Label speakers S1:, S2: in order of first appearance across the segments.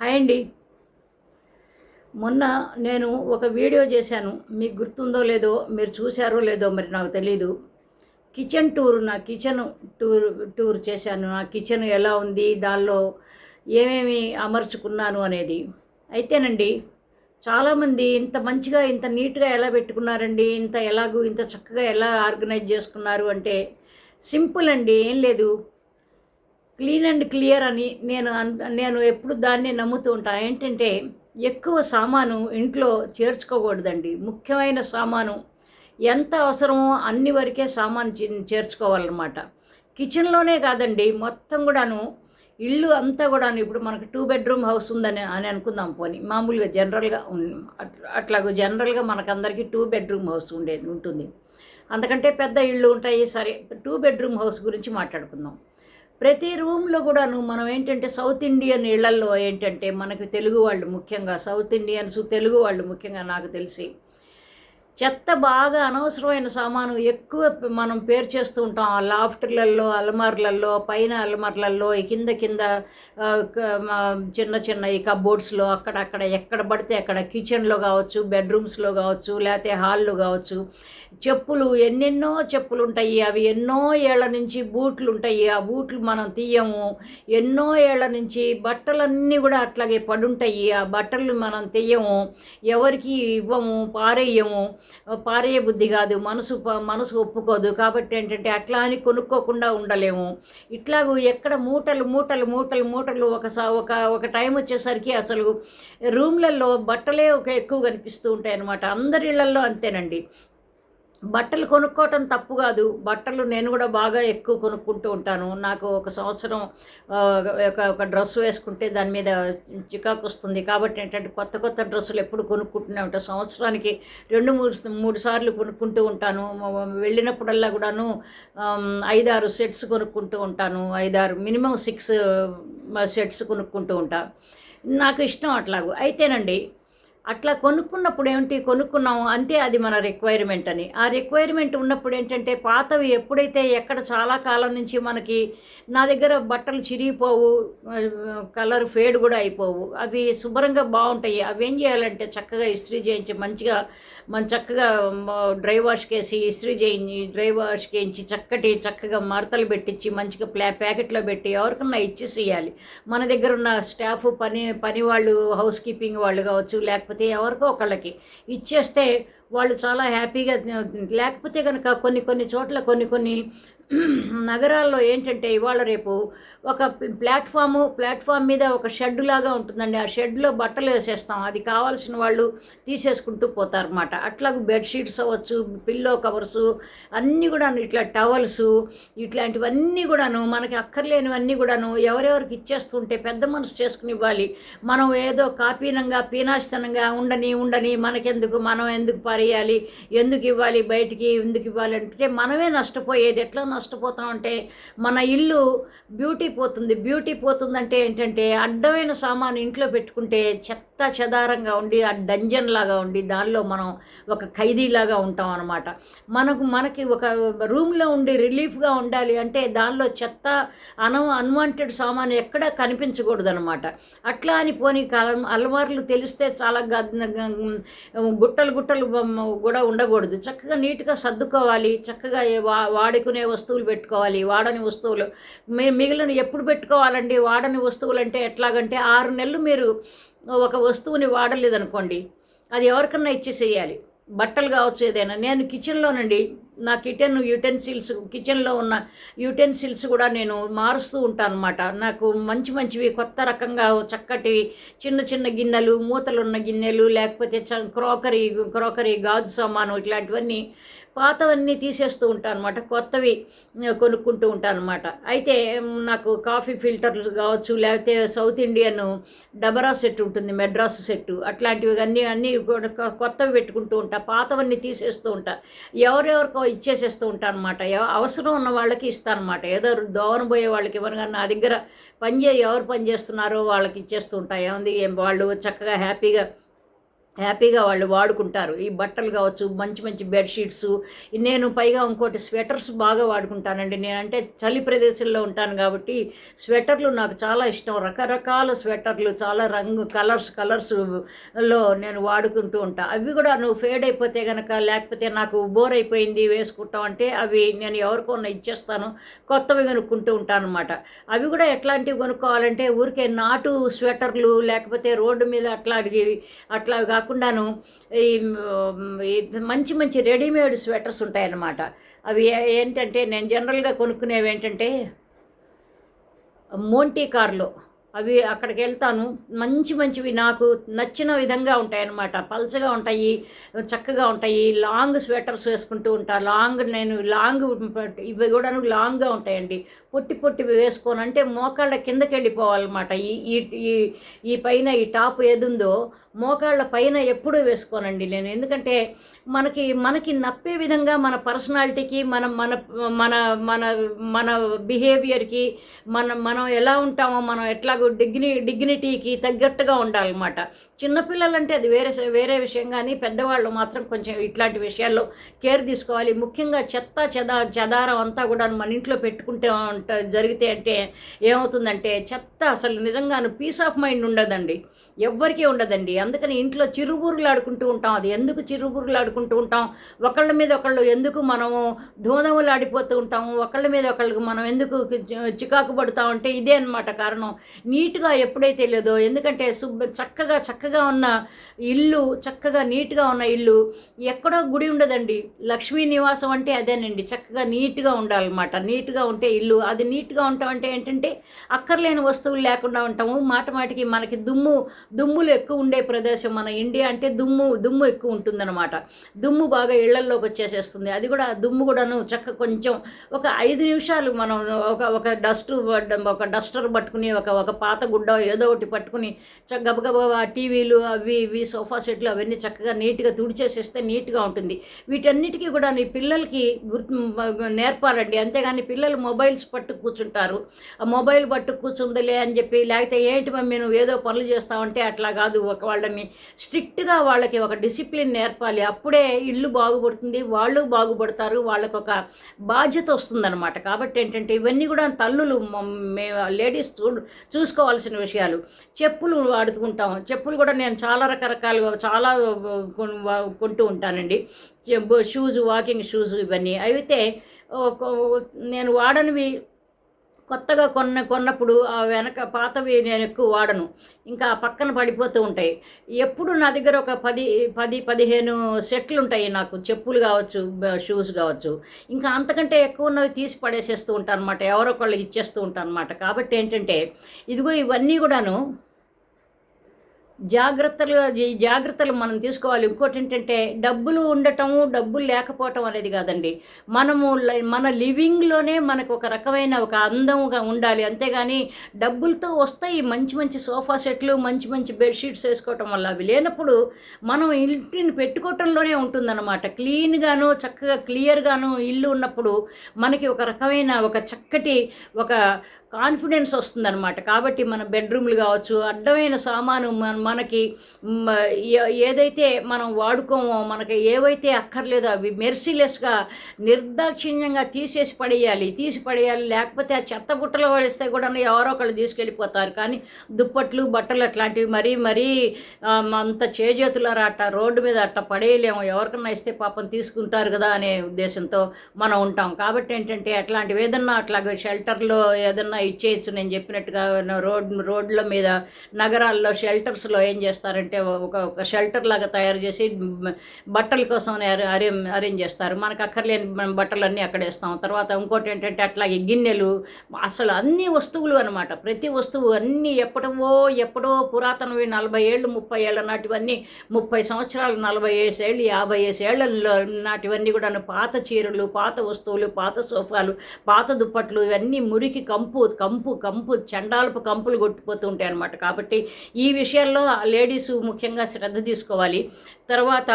S1: Hi అండి. మొన్న నేను ఒక వీడియో చేశాను. మీకు గుర్తుందో లేదో మీరు చూశారో లేదో మరి నాకు తెలీదు. కిచెన్ టూర్ నా కిచెన్ టూర్ టూర్ చేశాను. నా కిచెన్ ఎలా ఉంది దానిలో ఏమేమి అమర్చుకున్నాను అనేది. అయితేనండి చాలామంది ఇంత మంచిగా ఇంత నీట్గా ఎలా పెట్టుకున్నారండి ఇంత ఎలాగూ ఇంత చక్కగా ఎలా ఆర్గనైజ్ చేసుకున్నారు అంటే సింపుల్ అండి ఏం లేదు. క్లీన్ అండ్ క్లియర్ అని నేను అన్- నేను ఎప్పుడు దాన్ని నమ్ముతూ ఉంటాను ఏంటంటే ఎక్కువ సామాను ఇంట్లో చేర్చుకోకూడదండి. ముఖ్యమైన సామాను ఎంత అవసరమో అన్ని వరకే సామాను చేర్చుకోవాలన్నమాట. కిచెన్లోనే కాదండి మొత్తం కూడాను ఇల్లు అంతా కూడాను. ఇప్పుడు మనకు టూ బెడ్రూమ్ హౌస్ ఉందని అని అనుకుందాం పోనీ. మామూలుగా జనరల్గా అట్లాగో అట్లా జనరల్గా మనకందరికీ టూ బెడ్రూమ్ హౌస్ ఉండేది ఉంటుంది. అంతకంటే పెద్ద ఇళ్ళు ఉంటాయి. సరే టూ బెడ్రూమ్ హౌస్ గురించి మాట్లాడుకుందాం. ప్రతి రూమ్లో కూడాను మనం ఏంటంటే సౌత్ ఇండియన్ ఇళ్ళల్లో ఏంటంటే మనకి తెలుగు వాళ్ళు ముఖ్యంగా సౌత్ ఇండియన్స్ తెలుగు వాళ్ళు ముఖ్యంగా నాకు తెలిసి చెత్త బాగా అనవసరమైన సామాను ఎక్కువ మనం పేరు చేస్తూ ఉంటాం. ఆ లాఫ్టర్లలో అలమార్లలో పైన అల్మార్లల్లో ఈ కింద కింద చిన్న చిన్న ఈ కబోర్డ్స్లో అక్కడక్కడ ఎక్కడ పడితే అక్కడ కిచెన్లో కావచ్చు బెడ్రూమ్స్లో కావచ్చు లేకపోతే హాల్లో కావచ్చు చెప్పులు ఎన్నెన్నో చెప్పులు ఉంటాయి. అవి ఎన్నో ఏళ్ళ నుంచి బూట్లు ఉంటాయి. ఆ బూట్లు మనం తీయము. ఎన్నో ఏళ్ళ నుంచి బట్టలన్నీ కూడా అట్లాగే పడుంటాయి. ఆ బట్టలు మనం తీయము. ఎవరికి ఇవ్వము పారేయము. పారేయ బుద్ధి కాదు మనసు ప- మనసు ఒప్పుకోదు. కాబట్టి ఏంటంటే అట్లా అని కొనుక్కోకుండా ఉండలేము. ఇట్లాగూ ఎక్కడ మూటలు మూటలు మూటలు మూటలు ఒక ఒక ఒక టైం వచ్చేసరికి అసలు రూమ్లలో బట్టలే ఒక ఎక్కువ కనిపిస్తూ ఉంటాయి అన్నమాట అందరి ఇళ్ళలో అంతేనండి. బట్టలు కొనుక్కోవటం తప్పు కాదు. బట్టలు నేను కూడా బాగా ఎక్కువ కొనుక్కుంటూ ఉంటాను. నాకు ఒక సంవత్సరం ఒక ఒక డ్రెస్ వేసుకుంటే దాని మీద చికాకు వస్తుంది. కాబట్టి ఏంటంటే కొత్త కొత్త డ్రెస్సులు ఎప్పుడు కొనుక్కుంటూనే ఉంటాను సంవత్సరానికి రెండు మూడు మూడు సార్లు కొనుక్కుంటూ ఉంటాను. వెళ్ళినప్పుడల్లా కూడాను ఐదారు సెట్స్ కొనుక్కుంటూ ఉంటాను. ఐదారు మినిమం సిక్స్ సెట్స్ కొనుక్కుంటూ ఉంటాను నాకు ఇష్టం అట్లాగూ. అయితేనండి అట్లా కొనుక్కున్నప్పుడు ఏమిటి? కొనుక్కున్నాము అంటే అది మన రిక్వైర్మెంట్ అని. ఆ రిక్వైర్మెంట్ ఉన్నప్పుడు ఏంటంటే పాతవి ఎప్పుడైతే ఎక్కడ చాలా కాలం నుంచి మనకి నా దగ్గర బట్టలు చిరిగిపోవు కలర్ ఫేడ్ కూడా అయిపోవు. అవి శుభ్రంగా బాగుంటాయి. అవి ఏం చేయాలంటే చక్కగా ఇస్త్రీ చేయించి మంచిగా మన చక్కగా డ్రై వాష్కి వేసి ఇస్త్రీ చేయించి డ్రై వాష్కి వేయించి చక్కటి చక్కగా మడతలు పెట్టించి మంచిగా ప్లా ప్యాకెట్లో పెట్టి ఎవరికన్నా ఇచ్చేసి ఇవ్వాలి మన దగ్గర ఉన్న స్టాఫ్ పని పని వాళ్ళు హౌస్ కీపింగ్ వాళ్ళు కావచ్చు లేకపోతే ఎవరికో ఒకళ్ళకి ఇచ్చేస్తే వాళ్ళు చాలా హ్యాపీగా లేకపోతే కనుక కొన్ని కొన్ని చోట్ల కొన్ని కొన్ని నగరాల్లో ఏంటంటే ఇవాళ రేపు ఒక ప్లాట్ఫాము ప్లాట్ఫామ్ మీద ఒక షెడ్ లాగా ఉంటుందండి. ఆ షెడ్లో బట్టలు వేసేస్తాం. అది కావాల్సిన వాళ్ళు తీసేసుకుంటూ పోతారన్నమాట. అట్లాగే బెడ్షీట్స్ అవ్వచ్చు పిల్లో కవర్స్ అన్నీ కూడా ఇట్లా టవల్స్ ఇట్లాంటివన్నీ కూడాను మనకి అక్కర్లేనివన్నీ కూడాను ఎవరెవరికి ఇచ్చేస్తుంటే పెద్ద మనసు చేసుకుని ఇవ్వాలి మనం ఏదో కాపీనంగా పీనాశతనంగా ఉండని ఉండని మనకెందుకు మనం ఎందుకు పారేయాలి ఎందుకు ఇవ్వాలి బయటికి ఎందుకు ఇవ్వాలి అంటే మనమే నష్టపోయేది ఎట్లా నష్టపోతాం ఉంటే మన ఇల్లు బ్యూటీ పోతుంది. బ్యూటీ పోతుందంటే ఏంటంటే అడ్డమైన సామాను ఇంట్లో పెట్టుకుంటే చెత్త చెదారంగా ఉండి ఆ డంజన్ లాగా ఉండి దానిలో మనం ఒక ఖైదీలాగా ఉంటాం అనమాట మనకు మనకి ఒక రూమ్లో ఉండి రిలీఫ్గా ఉండాలి అంటే దానిలో చెత్త అన అన్వాంటెడ్ సామాను ఎక్కడ కనిపించకూడదు అనమాట అట్లా అని పోనీ కాలం అలమార్లు తెలిస్తే చాలా గ- గుట్టలు గుట్టలు కూడా ఉండకూడదు. చక్కగా నీట్గా సర్దుకోవాలి. చక్కగా వా వాడుకునే వస్తువులు పెట్టుకోవాలి వాడని వస్తువులు. మీ మిగిలిన ఎప్పుడు పెట్టుకోవాలండి? వాడని వస్తువులు అంటే ఎట్లాగంటే ఆరు నెలలు మీరు ఒక వస్తువుని వాడలేదనుకోండి అది ఎవరికన్నా ఇచ్చేసేయాలి. బట్టలు కావచ్చు ఏదైనా. నేను కిచెన్లోనండి నా కిచెన్ యూటెన్సిల్స్ కిచెన్లో ఉన్న యూటెన్సిల్స్ కూడా నేను మారుస్తూ ఉంటాను అనమాట నాకు మంచి మంచివి కొత్త రకంగా చక్కటి చిన్న చిన్న గిన్నెలు మూతలు ఉన్న గిన్నెలు లేకపోతే చ క్రోకరీ క్రోకరీ గాజు సామాను ఇట్లాంటివన్నీ పాతవన్నీ తీసేస్తూ ఉంటాను అనమాట కొత్తవి కొనుక్కుంటూ ఉంటాను అనమాట అయితే నాకు కాఫీ ఫిల్టర్స్ కావచ్చు లేకపోతే సౌత్ ఇండియన్ డబరా సెట్ ఉంటుంది మెడ్రాస్ సెట్ అట్లాంటివి అన్నీ అన్నీ కూడా కొత్తవి పెట్టుకుంటూ ఉంటా పాతవన్నీ తీసేస్తూ ఉంటా. ఎవరెవరికో ఇచ్చేసేస్తూ ఉంటాను అనమాట అవసరం ఉన్న వాళ్ళకి ఇస్తాను అనమాట ఏదో దోవన పోయే వాళ్ళకి ఇవ్వను కానీ నా దగ్గర పనిచే ఎవరు పని చేస్తున్నారో వాళ్ళకి ఇచ్చేస్తూ ఉంటా. ఏముంది ఏం వాళ్ళు చక్కగా హ్యాపీగా హ్యాపీగా వాళ్ళు వాడుకుంటారు. ఈ బట్టలు కావచ్చు మంచి మంచి బెడ్షీట్స్ నేను పైగా ఇంకోటి స్వెటర్స్ బాగా వాడుకుంటానండి. నేనంటే చలి ప్రదేశంలో ఉంటాను కాబట్టి స్వెటర్లు నాకు చాలా ఇష్టం. రకరకాల స్వెటర్లు చాలా రంగు కలర్స్ కలర్స్లో నేను వాడుకుంటూ ఉంటాను అవి కూడా నువ్వు ఫేడ్ అయిపోతే కనుక లేకపోతే నాకు బోర్ అయిపోయింది వేసుకుంటాం అంటే అవి నేను ఎవరికోనా ఇచ్చేస్తాను. కొత్తవి కొనుక్కుంటూ ఉంటాను అనమాట అవి కూడా ఎట్లాంటివి కొనుక్కోవాలంటే ఊరికే నాటు స్వెటర్లు లేకపోతే రోడ్డు మీద అట్లాంటివి అట్లా కాకుండాను ఈ మంచి మంచి రెడీమేడ్ స్వెటర్స్ ఉంటాయన్నమాట. అవి ఏ- ఏంటంటే నేను జనరల్గా కొనుక్కునేవి ఏంటంటే మోంటీ కార్లో. అవి అక్కడికి వెళ్తాను మంచి మంచివి నాకు నచ్చిన విధంగా ఉంటాయి అన్నమాట పల్చగా ఉంటాయి చక్కగా ఉంటాయి. లాంగ్ స్వెటర్స్ వేసుకుంటూ ఉంటాను లాంగ్ నేను లాంగ్ ఇవి కూడా లాంగ్గా ఉంటాయండి. పొట్టి పొట్టివి వేసుకోను. అంటే మోకాళ్ళ కిందకి వెళ్ళిపోవాలన్నమాట ఈ ఈ ఈ పైన ఈ టాప్ ఏదుందో మోకాళ్ళ పైన ఎప్పుడూ వేసుకోనండి నేను. ఎందుకంటే మనకి మనకి నప్పే విధంగా మన పర్సనాలిటీకి మన మన మన మన మన బిహేవియర్కి మనం మనం ఎలా ఉంటామో మనం ఎట్లా ఎట్లాగో డిగ్ని డిగ్నిటీకి తగ్గట్టుగా ఉండాలన్నమాట. చిన్నపిల్లలంటే అది వేరే వేరే విషయం కానీ పెద్దవాళ్ళు మాత్రం కొంచెం ఇట్లాంటి విషయాల్లో కేర్ తీసుకోవాలి. ముఖ్యంగా చెత్త చెద చెదారం అంతా కూడా మన ఇంట్లో పెట్టుకుంటే ఉంట జరిగితే అంటే ఏమవుతుందంటే చెత్త అసలు నిజంగాను పీస్ ఆఫ్ మైండ్ ఉండదండి. ఎవ్వరికీ ఉండదండి. అందుకని ఇంట్లో చిరుగురులు ఆడుకుంటూ ఉంటాం. అది ఎందుకు చిరుగురులు ఆడుకుంటూ ఉంటాం? ఒకళ్ళ మీద ఒకళ్ళు ఎందుకు మనము ధూమధములు ఆడిపోతూ ఉంటాము? ఒకళ్ళ మీద ఒకళ్ళకి మనం ఎందుకు చికాకు పడుతూ ఉంటే ఇదే అనమాట కారణం. నీట్గా ఎప్పుడైతే లేదో ఎందుకంటే శుభ్ర చక్కగా చక్కగా ఉన్న ఇల్లు చక్కగా నీట్గా ఉన్న ఇల్లు ఎక్కడో గుడి ఉండదండి. లక్ష్మీ నివాసం అంటే అదేనండి. చక్కగా నీట్గా ఉండాలన్నమాట. నీట్గా ఉంటే ఇల్లు అది నీట్గా ఉంటాం అంటే ఏంటంటే అక్కర్లేని వస్తువులు లేకుండా ఉంటాము. మాట మాటికి మనకి దుమ్ము దుమ్ములు ఎక్కువ ఉండే ప్రదేశం మన ఇండియా అంటే దుమ్ము దుమ్ము ఎక్కువ ఉంటుందన్నమాట. దుమ్ము బాగా ఇళ్ళల్లోకి వచ్చేసేస్తుంది. అది కూడా దుమ్ము కూడాను చక్క కొంచెం ఒక ఐదు నిమిషాలు మనం ఒక ఒక డస్ట్ ఒక డస్టర్ పట్టుకుని ఒక ఒక పాత గుడ్డ ఏదో ఒకటి పట్టుకుని చక్క గబగబా టీవీలు అవి ఇవి సోఫా సెట్లు అవన్నీ చక్కగా నీట్గా తుడిచేసేస్తే నీట్గా ఉంటుంది. వీటన్నిటికీ కూడా నీ పిల్లలకి గుర్తు నేర్పాలండి. అంతేగాని పిల్లలు మొబైల్స్ పట్టు కూర్చుంటారు. ఆ మొబైల్ పట్టు కూర్చుందిలే అని చెప్పి లేకపోతే ఏంటి మమ్మీ నువ్వు ఏదో పనులు చేస్తావంటే అట్లా కాదు. ఒక వాళ్ళని స్ట్రిక్ట్గా వాళ్ళకి ఒక డిసిప్లిన్ నేర్పాలి. అప్పుడే ఇల్లు బాగుపడుతుంది. వాళ్ళు బాగుపడతారు. వాళ్ళకు ఒక బాధ్యత వస్తుందన్నమాట. కాబట్టి ఏంటంటే ఇవన్నీ కూడా తల్లులు లేడీస్ చూ చూసుకోవాల్సిన విషయాలు. చెప్పులు వాడుకుంటాం చెప్పులు కూడా నేను చాలా రకరకాలుగా చాలా కొంటూ ఉంటానండి. షూస్ వాకింగ్ షూస్ ఇవన్నీ. అయితే నేను వాడనివి కొత్తగా కొన్న కొన్నప్పుడు ఆ వెనక పాతవి నేను ఎక్కువ వాడను. ఇంకా పక్కన పడిపోతూ ఉంటాయి. ఎప్పుడు నా దగ్గర ఒక పది పది పదిహేను సెట్లు ఉంటాయి నాకు. చెప్పులు కావచ్చు షూస్ కావచ్చు. ఇంకా అంతకంటే ఎక్కువ ఉన్నవి తీసి పడేసేస్తూ ఉంటాను అనమాట ఎవరో ఒకళ్ళకి ఇచ్చేస్తూ ఉంటాను అనమాట కాబట్టి ఏంటంటే ఇదిగో ఇవన్నీ కూడాను జాగ్రత్తలు ఈ జాగ్రత్తలు మనం తీసుకోవాలి. ఇంకోటి ఏంటంటే డబ్బులు ఉండటము డబ్బులు లేకపోవటం అనేది కాదండి. మనము మన లివింగ్లోనే మనకు ఒక రకమైన ఒక అందంగా ఉండాలి. అంతేగాని డబ్బులతో వస్తాయి మంచి మంచి సోఫా సెట్లు మంచి మంచి బెడ్షీట్స్ వేసుకోవటం వల్ల అవి లేనప్పుడు మనం ఇంటిని పెట్టుకోవటంలోనే ఉంటుందన్నమాట. క్లీన్గాను చక్కగా క్లియర్గాను ఇల్లు ఉన్నప్పుడు మనకి ఒక రకమైన ఒక చక్కటి ఒక కాన్ఫిడెన్స్ వస్తుందన్నమాట. కాబట్టి మన బెడ్రూమ్లు కావచ్చు అడ్డమైన సామాను మన- మనకి ఏదైతే మనం వాడుకోమో మనకి ఏవైతే అక్కర్లేదో అవి మెర్సిలెస్గా నిర్దాక్షిణ్యంగా తీసేసి పడేయాలి. తీసి పడేయాలి. లేకపోతే ఆ చెత్త బుట్టలు పడేస్తే కూడా ఎవరో ఒకళ్ళు తీసుకెళ్ళిపోతారు. కానీ దుప్పట్లు బట్టలు అట్లాంటివి మరీ మరీ అంత చేజేతులారా అట్ట రోడ్డు మీద అట్ట పడేయలేము. ఎవరికన్నా ఇస్తే పాపం తీసుకుంటారు కదా అనే ఉద్దేశంతో మనం ఉంటాం. కాబట్టి ఏంటంటే అట్లాంటివి ఏదన్నా అట్లాగే షెల్టర్లో ఏదన్నా ఇచ్చేయచ్చు. నేను చెప్పినట్టుగా రోడ్ రోడ్ల మీద నగరాల్లో షెల్టర్స్లో ఏం చేస్తారంటే ఒక ఒక షెల్టర్ లాగా తయారు చేసి బట్టల కోసం అరేంజ్ అరేంజ్ చేస్తారు. మనకు అక్కర్లేని మనం బట్టలన్నీ అక్కడ వేస్తాం. తర్వాత ఇంకోటి ఏంటంటే అట్లాగే గిన్నెలు అసలు అన్ని వస్తువులు అనమాట ప్రతి వస్తువు అన్నీ ఎప్పుడవో ఎప్పుడో పురాతనవి నలభై ఏళ్ళు ముప్పై ఏళ్ళ నాటివన్నీ ముప్పై సంవత్సరాలు నలభై ఏసేళ్ళు యాభై ఏసేళ్ళలో నాటివన్నీ కూడా పాత చీరలు పాత వస్తువులు పాత సోఫాలు పాత దుప్పట్లు ఇవన్నీ మురికి కంపు కంపు కంపు చండాలపు కంపులు కొట్టిపోతూ ఉంటాయి అన్నమాట కాబట్టి ఈ విషయాల్లో లేడీస్ ముఖ్యంగా శ్రద్ధ తీసుకోవాలి. తర్వాత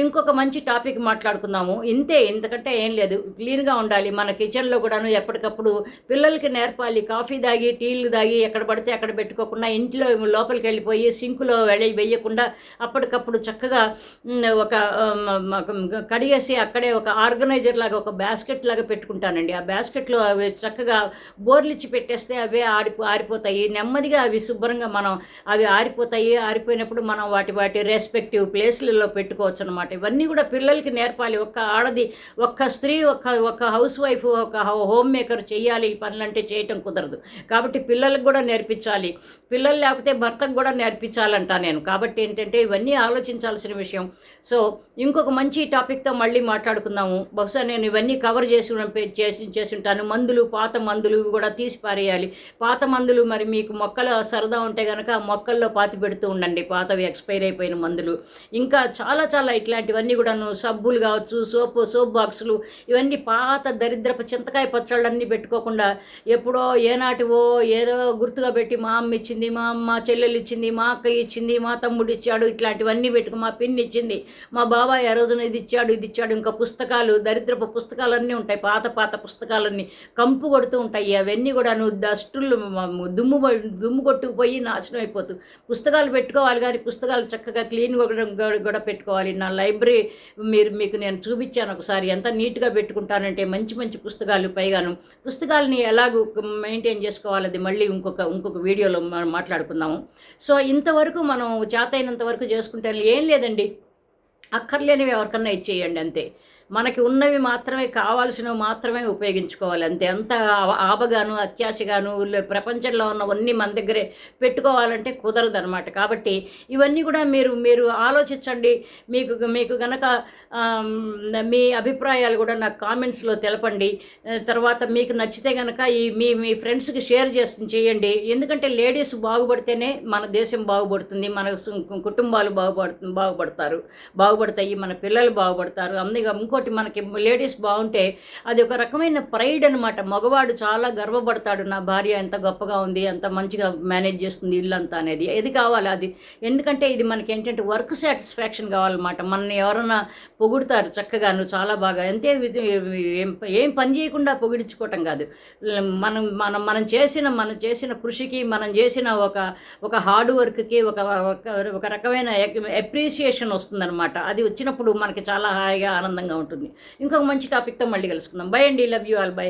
S1: ఇంకొక మంచి టాపిక్ మాట్లాడుకుందాము. ఇంతే ఇంతకంటే ఏం లేదు. క్లీన్గా ఉండాలి. మన కిచెన్లో కూడాను ఎప్పటికప్పుడు పిల్లలకి నేర్పాలి. కాఫీ తాగి టీలు తాగి ఎక్కడ పడితే అక్కడ పెట్టుకోకుండా ఇంట్లో లోపలికి వెళ్ళిపోయి సింకులో వెళ్ళి వేయకుండా అప్పటికప్పుడు చక్కగా ఒక కడిగేసి అక్కడే ఒక ఆర్గనైజర్ లాగా ఒక బాస్కెట్ లాగా పెట్టుకుంటానండి. ఆ బాస్కెట్లో అవి చక్కగా బోర్లిచ్చి పెట్టేస్తే అవే ఆడిపో ఆరిపోతాయి. నెమ్మదిగా అవి శుభ్రంగా మనం అవి ఆరిపోతాయి. ఆరిపోయినప్పుడు మనం వాటి వాటి రెస్పెక్టివ్ ప్లేస్లలో పెట్టుకోవచ్చు అనమాట ఇవన్నీ కూడా పిల్లలకి నేర్పాలి. ఒక్క ఆడది ఒక్క స్త్రీ ఒక్క ఒక హౌస్ వైఫ్ ఒక హోమ్ మేకర్ చేయాలి ఈ పనులంటే చేయటం కుదరదు. కాబట్టి పిల్లలకు కూడా నేర్పించాలి. పిల్లలు లేకపోతే భర్తకు కూడా నేర్పించాలంట నేను. కాబట్టి ఏంటంటే ఇవన్నీ ఆలోచించాల్సిన విషయం. సో ఇంకొక మంచి టాపిక్తో మళ్ళీ మాట్లాడుకుందాము. బహుశా నేను ఇవన్నీ కవర్ చేసి చేసి చేసి ఉంటాను. మందులు పాత మందులు ఇవి కూడా తీసి పారేయాలి. పాత మందులు మరి మీకు మొక్కలు సరదా ఉంటే కనుక ఆ మొక్కల్లో పాతి పెడుతూ ఉండండి. పాతవి ఎక్స్పైర్ అయిపోయిన మందులు. ఇంకా చాలా చాలా ఇట్లాంటివన్నీ కూడాను. సబ్బులు కావచ్చు సోపు సోప్ బాక్సులు ఇవన్నీ పాత దరిద్రపు చింతకాయ పచ్చళ్ళన్నీ పెట్టుకోకుండా ఎప్పుడో ఏనాటివో ఏదో గుర్తుగా పెట్టి మా అమ్మ ఇచ్చింది మా అమ్మ చెల్లెలు ఇచ్చింది మా అక్క ఇచ్చింది మా తమ్ముడు ఇచ్చాడు ఇట్లాంటివన్నీ పెట్టుకు మా పిన్ని ఇచ్చింది. మా బాబాయ్ ఆ రోజున ఇది ఇచ్చాడు ఇది ఇచ్చాడు. ఇంకా పుస్తకాలు దరిద్రపు పుస్తకాలన్నీ ఉంటాయి పాత పాత పుస్తకాలన్నీ కంపు కొడుతూ ఉంటాయి. అవన్నీ కూడా నువ్వు డస్టులు దుమ్ము దుమ్ము కొట్టుకుపోయి నాశనం అయిపోతుంది పుస్తకాలు పెట్టుకోవాలి కానీ పుస్తకాలు చక్కగా క్లీన్గా కూడా కూడా పెట్టుకోవాలి. నా లైబ్రరీ మీరు మీకు నేను చూపించాను ఒకసారి. ఎంత నీట్గా పెట్టుకుంటానంటే మంచి మంచి పుస్తకాలు పైగాను. పుస్తకాలని ఎలాగూ మెయింటైన్ చేసుకోవాలి అది మళ్ళీ ఇంకొక ఇంకొక వీడియోలో మనం మాట్లాడుకుందాము. సో ఇంతవరకు మనం చేతైనంత వరకు చేసుకుంటే ఏం లేదండి. అక్కర్లేనివి ఎవరికన్నా ఇచ్చేయండి అంతే. మనకి ఉన్నవి మాత్రమే కావాల్సినవి మాత్రమే ఉపయోగించుకోవాలి. అంతే. అంత ఆపగాను ఆబగాను అత్యాశగాను ప్రపంచంలో ఉన్నవన్నీ మన దగ్గరే పెట్టుకోవాలంటే కుదరదు అనమాట కాబట్టి ఇవన్నీ కూడా మీరు మీరు ఆలోచించండి. మీకు మీకు గనక మీ అభిప్రాయాలు కూడా నాకు కామెంట్స్లో తెలపండి. తర్వాత మీకు నచ్చితే గనక ఈ మీ మీ ఫ్రెండ్స్కి షేర్ చేసి చేయండి. ఎందుకంటే లేడీస్ బాగుపడితేనే మన దేశం బాగుపడుతుంది మన కుటుంబాలు బాగుపడుతుంది బాగుపడతారు. బాగుపడతాయి మన పిల్లలు బాగుపడతారు. అందుకే ఇంకోటి మనకి లేడీస్ బాగుంటే అది ఒక రకమైన ప్రైడ్ అనమాట మగవాడు చాలా గర్వపడతాడు నా భార్య ఎంత గొప్పగా ఉంది ఎంత మంచిగా మేనేజ్ చేస్తుంది ఇల్లు అంతా అనేది. ఏది కావాలి అది. ఎందుకంటే ఇది మనకి ఏంటంటే వర్క్ సాటిస్ఫాక్షన్ కావాలన్నమాట. మనని ఎవరైనా పొగుడుతారు చక్కగా నువ్వు చాలా బాగా అంతే ఏం పని చేయకుండా పొగిడించుకోవటం కాదు. మనం మనం మనం చేసిన మనం చేసిన కృషికి మనం చేసిన ఒక ఒక హార్డ్ వర్క్కి ఒక ఒక- ఒక రకమైన అప్రిసియేషన్ వస్తుందన్నమాట. అది వచ్చినప్పుడు మనకి చాలా హాయిగా ఆనందంగా ఉంటుంది ఉంటుంది. ఇంకొక మంచి టాపిక్తో మళ్ళీ కలుసుకుందాం. బై అండి. Love you all by